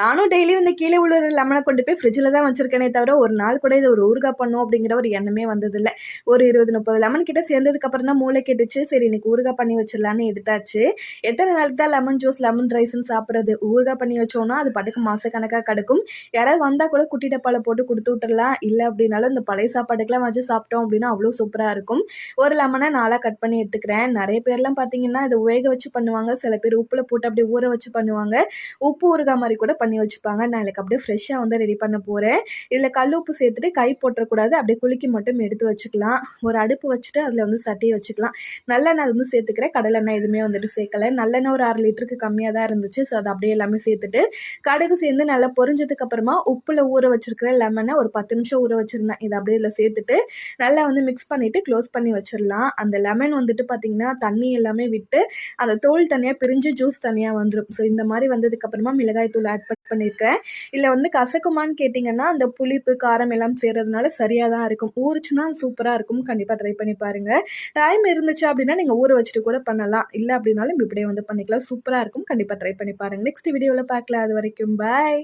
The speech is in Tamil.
நானும் டெய்லியும் இந்த கீழே உள்ள லெமனை கொண்டு போய் ஃப்ரிட்ஜில் தான் வச்சிருக்கேனே தவிர ஒரு நாள் கூட இது ஒரு ஊறுகாய் பண்ணும் அப்படிங்கிற ஒரு எண்ணமே வந்ததில்லை. ஒரு இருபது முப்பது லெமன் கிட்ட சேர்ந்ததுக்கப்புறம் தான் மூளை கெட்டுச்சு. சரி இன்னைக்கு ஊறுகாய் பண்ணி வச்சிடலான்னு எடுத்தாச்சு. எத்தனை நாளைக்கு தான் லெமன் ஜூஸ் லெமன் ரைஸ்னு சாப்பிட்றது? ஊறுகாய் பண்ணி வச்சோன்னா அது பாட்டுக்கு மாதக்கணக்காக கிடக்கும். யாராவது வந்தால் கூட குட்டி டப்பாவில் போட்டு கொடுத்து விட்டுறலாம். இல்லை அப்படின்னாலும் இந்த பழைய சாப்பாட்டுக்கெல்லாம் வச்சு சாப்பிட்டோம் அப்படின்னா அவ்வளோ சூப்பராக இருக்கும். ஒரு லெமனை நாளாக கட் பண்ணி எடுத்துக்கிறேன். நிறைய பேர்லாம் பார்த்தீங்கன்னா இதை வேக வச்சு பண்ணுவாங்க. சில பேர் உப்பில் போட்டு அப்படியே ஊற வச்சு பண்ணுவாங்க. உப்பு ஊறுகாய் மாதிரி கூட பண்ணி வச்சுப்பாங்க. நான் எனக்கு அப்படியே ஃப்ரெஷ்ஷாக வந்து ரெடி பண்ண போகிறேன் இதில் கல் உப்பு சேர்த்துட்டு கை போட்டுறக்கூடாது. அப்படியே குலுக்கி மட்டும் எடுத்து வச்சுக்கலாம். ஒரு அடுப்பு வச்சுட்டு அதில் வந்து சட்டியை வச்சுக்கலாம். நல்லெண்ணெய் வந்து சேர்த்துக்கிறேன். கடலெண்ணெய் எதுவுமே வந்துட்டு சேர்க்கல. நல்லெண்ணெய் ஒரு அரை லிட்டருக்கு கம்மியாக தான் இருந்துச்சு. ஸோ அதை அப்படியே எல்லாமே சேர்த்துட்டு கடுகு சேர்ந்து நல்லா பொரிஞ்சதுக்கு அப்புறமா உப்பில் ஊற வச்சிருக்கிற லெமனை ஒரு பத்து நிமிஷம் ஊற வச்சுருந்தேன். இதை அப்படியே இதில் சேர்த்துட்டு நல்லா வந்து மிக்ஸ் பண்ணிவிட்டு க்ளோஸ் பண்ணி வச்சிடலாம் அந்த லெமன் வந்துட்டு பார்த்திங்கன்னா தண்ணி எல்லாமே விட்டு அந்த தோல் தனியாக பிரிஞ்சு ஜூஸ் தனியாக வந்துடும் ஸோ இந்த மாதிரி வந்ததுக்கப்புறமா மிளகாய் தூள் ஆட் பண்ணியிருக்கேன் இல்லை வந்து கசக்குமான்னு கேட்டிங்கன்னா அந்த புளிப்பு காரம் எல்லாம் சேர்றதுனால சரியாக தான் இருக்கும். ஊறுச்சுன்னா சூப்பராக இருக்கும். கண்டிப்பாக ட்ரை பண்ணி பாருங்கள் டைம் இருந்துச்சு அப்படின்னா நீங்கள் ஊற வச்சுட்டு கூட பண்ணலாம். இல்லை அப்படின்னாலும் இப்படியே வந்து பண்ணிக்கலாம். சூப்பராக இருக்கும். கண்டிப்பாக ட்ரை பண்ணி பாருங்கள் நெக்ஸ்ட் வீடியோவில் பார்க்கலாம். அது வரைக்கும் பாய்